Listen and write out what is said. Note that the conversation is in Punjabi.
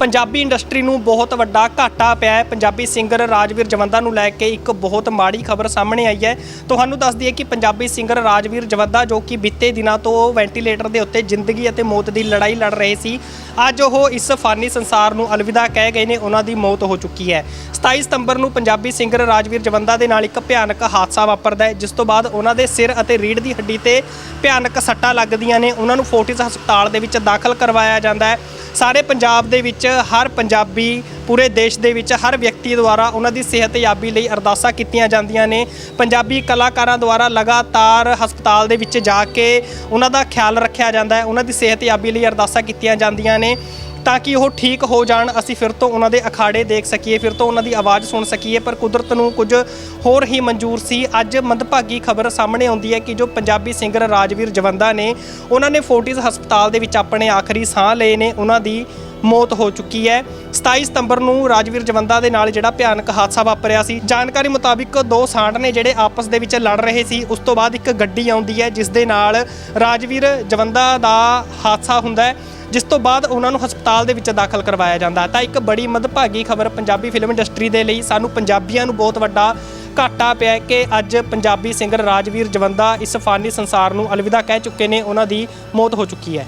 ਪੰਜਾਬੀ ਇੰਡਸਟਰੀ ਨੂੰ ਬਹੁਤ ਵੱਡਾ ਘਾਟਾ ਪਿਆ ਹੈ। ਪੰਜਾਬੀ ਸਿੰਗਰ ਰਾਜਵੀਰ ਜਵੰਦਾ ਨੂੰ ਲੈ ਕੇ ਇੱਕ ਬਹੁਤ ਮਾੜੀ ਖਬਰ ਸਾਹਮਣੇ ਆਈ ਹੈ। ਤੁਹਾਨੂੰ ਦੱਸ ਦਈਏ ਕਿ ਪੰਜਾਬੀ ਸਿੰਗਰ ਰਾਜਵੀਰ ਜਵੰਦਾ ਜੋ ਕਿ ਬੀਤੇ ਦਿਨਾਂ ਤੋਂ ਵੈਂਟੀਲੇਟਰ ਦੇ ਉੱਤੇ ਜ਼ਿੰਦਗੀ ਅਤੇ ਮੌਤ ਦੀ ਲੜਾਈ ਲੜ ਰਹੇ ਸੀ, ਅੱਜ ਉਹ ਇਸ ਫਾਨੀ ਸੰਸਾਰ ਨੂੰ ਅਲਵਿਦਾ ਕਹਿ ਗਏ ਨੇ, ਉਹਨਾਂ ਦੀ ਮੌਤ ਹੋ ਚੁੱਕੀ ਹੈ। 27 ਸਤੰਬਰ ਨੂੰ ਪੰਜਾਬੀ ਸਿੰਗਰ ਰਾਜਵੀਰ ਜਵੰਦਾ ਦੇ ਨਾਲ ਇੱਕ ਭਿਆਨਕ ਹਾਦਸਾ ਵਾਪਰਦਾ ਹੈ, ਜਿਸ ਤੋਂ ਬਾਅਦ ਉਹਨਾਂ ਦੇ ਸਿਰ ਅਤੇ ਰੀੜ੍ਹ ਦੀ ਹੱਡੀ ਤੇ ਭਿਆਨਕ ਸੱਟਾਂ ਲੱਗਦੀਆਂ ਨੇ। ਉਹਨਾਂ ਨੂੰ ਫੋਰਟਿਸ ਹਸਪਤਾਲ ਦੇ ਵਿੱਚ ਦਾਖਲ ਕਰਵਾਇਆ ਜਾਂਦਾ ਹੈ। ਸਾਰੇ ਪੰਜਾਬ ਦੇ ਵਿੱਚ ਹਰ ਪੰਜਾਬੀ ਪੂਰੇ ਦੇਸ਼ ਦੇ ਵਿੱਚ ਹਰ ਵਿਅਕਤੀ ਦੁਆਰਾ ਉਹਨਾਂ ਦੀ ਸਿਹਤਯਾਬੀ ਲਈ ਅਰਦਾਸਾਂ ਕੀਤੀਆਂ ਜਾਂਦੀਆਂ ਨੇ। ਪੰਜਾਬੀ ਕਲਾਕਾਰਾਂ ਦੁਆਰਾ ਲਗਾਤਾਰ ਹਸਪਤਾਲ ਦੇ ਵਿੱਚ ਜਾ ਕੇ ਉਹਨਾਂ ਦਾ ਖਿਆਲ ਰੱਖਿਆ ਜਾਂਦਾ ਹੈ, ਉਹਨਾਂ ਦੀ ਸਿਹਤਯਾਬੀ ਲਈ ਅਰਦਾਸਾਂ ਕੀਤੀਆਂ ਜਾਂਦੀਆਂ ਨੇ। ਤਾਂ ਕਿ ਉਹ ਠੀਕ ਹੋ ਜਾਣ, ਅਸੀਂ ਫਿਰ ਤੋਂ ਉਹਨਾਂ ਦੇ ਅਖਾੜੇ ਦੇਖ ਸਕੀਏ, ਫਿਰ ਤੋਂ ਉਹਨਾਂ ਦੀ ਆਵਾਜ਼ ਸੁਣ ਸਕੀਏ। ਪਰ ਕੁਦਰਤ ਨੂੰ ਕੁਝ ਹੋਰ ਹੀ ਮਨਜ਼ੂਰ ਸੀ। ਅੱਜ ਮੰਦਭਾਗੀ ਖਬਰ ਸਾਹਮਣੇ ਆਉਂਦੀ ਹੈ ਕਿ ਜੋ ਪੰਜਾਬੀ ਸਿੰਗਰ ਰਾਜਵੀਰ ਜਵੰਦਾ ਨੇ, ਉਹਨਾਂ ਨੇ ਫੋਰਟਿਸ ਹਸਪਤਾਲ ਦੇ ਵਿੱਚ ਆਪਣੇ ਆਖਰੀ ਸਾਹ ਲਏ ਨੇ। ਉਹਨਾਂ ਦੀ ਮੌਤ ਹੋ ਚੁੱਕੀ ਹੈ। 27 ਸਤੰਬਰ ਨੂੰ ਰਾਜਵੀਰ ਜਵੰਦਾ ਦੇ ਨਾਲ ਜਿਹੜਾ ਭਿਆਨਕ ਹਾਦਸਾ ਵਾਪਰਿਆ ਸੀ। ਜਾਣਕਾਰੀ ਮੁਤਾਬਿਕ ਦੋ ਸਾਂਢ ਨੇ ਜਿਹੜੇ ਆਪਸ ਦੇ ਵਿੱਚ ਲੜ ਰਹੇ ਸੀ, ਉਸ ਤੋਂ ਬਾਅਦ ਇੱਕ ਗੱਡੀ ਆਉਂਦੀ ਹੈ, ਜਿਸ ਦੇ ਨਾਲ ਰਾਜਵੀਰ ਜਵੰਦਾ ਦਾ ਹਾਦਸਾ ਹੁੰਦਾ ਹੈ, ਜਿਸ ਤੋਂ ਬਾਅਦ ਉਹਨਾਂ ਨੂੰ ਹਸਪਤਾਲ ਦੇ ਵਿੱਚ ਦਾਖਲ ਕਰਵਾਇਆ ਜਾਂਦਾ ਤਾਂ ਇੱਕ ਬੜੀ ਮੰਦਭਾਗੀ ਖਬਰ ਪੰਜਾਬੀ ਫਿਲਮ ਇੰਡਸਟਰੀ ਦੇ ਲਈ ਸਾਨੂੰ ਪੰਜਾਬੀਆਂ ਨੂੰ ਬਹੁਤ ਵੱਡਾ ਘਾਟਾ ਪਿਆ ਕਿ ਅੱਜ ਪੰਜਾਬੀ ਸਿੰਗਰ ਰਾਜਵੀਰ ਜਵੰਦਾ ਇਸ ਫਾਨੀ ਸੰਸਾਰ ਨੂੰ ਅਲਵਿਦਾ ਕਹਿ ਚੁੱਕੇ ਨੇ, ਉਹਨਾਂ ਦੀ ਮੌਤ ਹੋ ਚੁੱਕੀ ਹੈ।